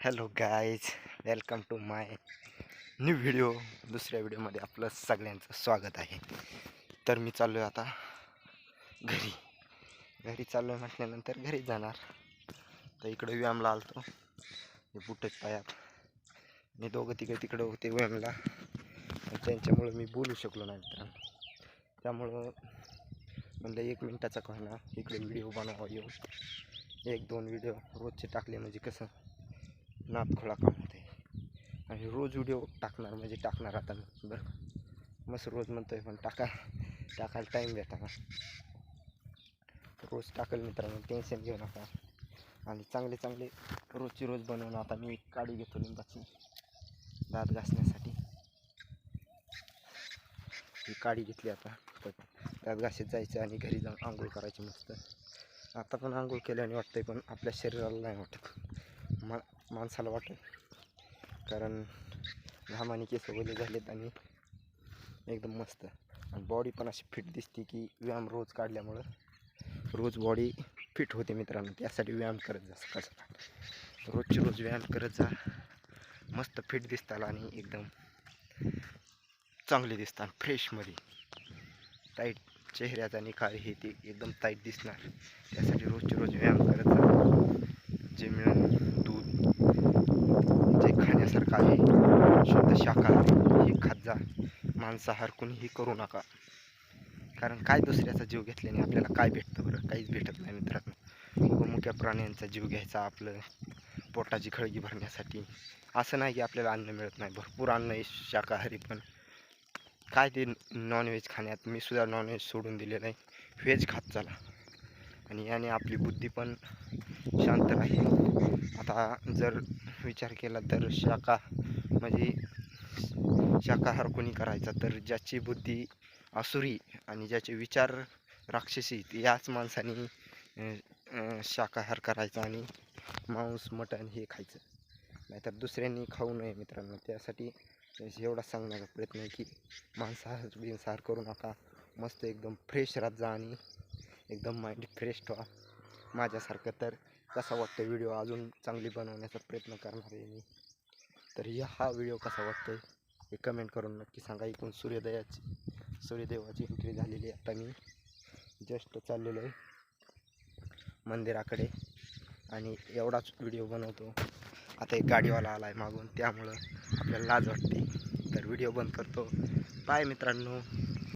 Hello guys welcome to my new video दुसऱ्या व्हिडिओमध्ये आपलं सगळ्यांचं स्वागत आहे. तर मी चाललो आहे आता घरी. घरी चाललो आहे म्हटल्यानंतर घरी जाणार. तर इकडं व्यायामला आलतो. हे बुटच पायात. मी दोघं तिकडे तिकडं होते व्यायामला. त्यांच्यामुळं मी बोलू शकलो नाही मित्रांनो. त्यामुळं म्हणलं एक मिनटाचा का इकडे व्हिडिओ बनवा येऊ. एक दोन व्हिडिओ रोजचे टाकले म्हणजे कसं? नात खोळा काम होते आणि रोज व्हिडिओ टाकणार म्हणजे टाकणार आता मी बरं का. मस्त रोज म्हणतोय पण टाका टाकायला टाईम भेटा ना रोज टाकेल मित्रांनो टेन्शन घेऊ नका. आणि चांगले चांगले रोजची रोज बनवून आता मी एक काडी घेतो लिंबाची दात घासण्यासाठी. ही काडी घेतली आता तर दात घासत जायचं आणि घरी जाऊन आंघोळ करायची मस्त. आता पण आंघोळ केल्याने वाटतंय पण आपल्या शरीराला नाही वाटत. मग माणसाला वाटत कारण घामाने केस वगैरे झालेत आणि एकदम मस्त. आणि बॉडी पण अशी फिट दिसते की व्यायाम रोज काढल्यामुळं रोज बॉडी फिट होते मित्रांनो. त्यासाठी व्यायाम करत जा सकाळ सकाळ. रोजची रोज व्यायाम करत जा. मस्त फिट दिसताल आणि एकदम चांगले दिसतात फ्रेशमध्ये टाईट चेहऱ्याचा निखार हे ते एकदम टाईट दिसणार. त्यासाठी रोजचे रोज व्यायाम करत जा. जे मिळून दूध जे आहे. शुद्ध शाकाहारी ही खात जा. मांसाहार कोणीही करू नका. कारण काय दुसऱ्याचा जीव घेतल्याने आपल्याला काय भेटतं बरं? काहीच भेटत नाही मित्रांनो. मुक्या प्राण्यांचा जीव घ्यायचा आपलं. पोटाची खळगी भरण्यासाठी. असं नाही की आपल्याला अन्न मिळत नाही. भरपूर अन्न आहे शाकाहारी पण. काय ते नॉनव्हेज खाण्यात? मी सुद्धा नॉनव्हेज सोडून दिलेलं आहे व्हेज खात चला. आणि याने आपली बुद्धी पण शांत राहील. आता जर विचार केला तर शाखा म्हणजे शाकाहार कोणी करायचा? तर ज्याची बुद्धी असुरी आणि ज्याचे विचार राक्षसी याच माणसाने शाकाहार करायचा आणि मांस मटण हे खायचं. नाहीतर दुसऱ्यांनी खाऊ नये मित्रांनो. त्यासाठी एवढा सांगण्याचा प्रयत्न आहे की मांसाहार बिंसाहार करू नका. मस्त एकदम फ्रेश राहत जा आणि एकदम माइंड फ्रेश ठेवा. माझ्यासारखं तर कसा वाटतो व्हिडिओ? अजून चांगली बनवण्याचा प्रयत्न करणार आहे मी. तर हा व्हिडिओ कसा वाटतो हे कमेंट करून नक्की सांगा. इकडून सूर्योदयाची सूर्यदेवाची एंट्री झालेली आहे आता मी. जस्ट चाललेलो आहे मंदिराकडे. आणि एवढाच व्हिडिओ बनवतो. आता एक गाडीवाला आला आहे मागून. त्यामुळं आपल्याला लाज वाटते. तर व्हिडिओ बंद करतो. बाय मित्रांनो.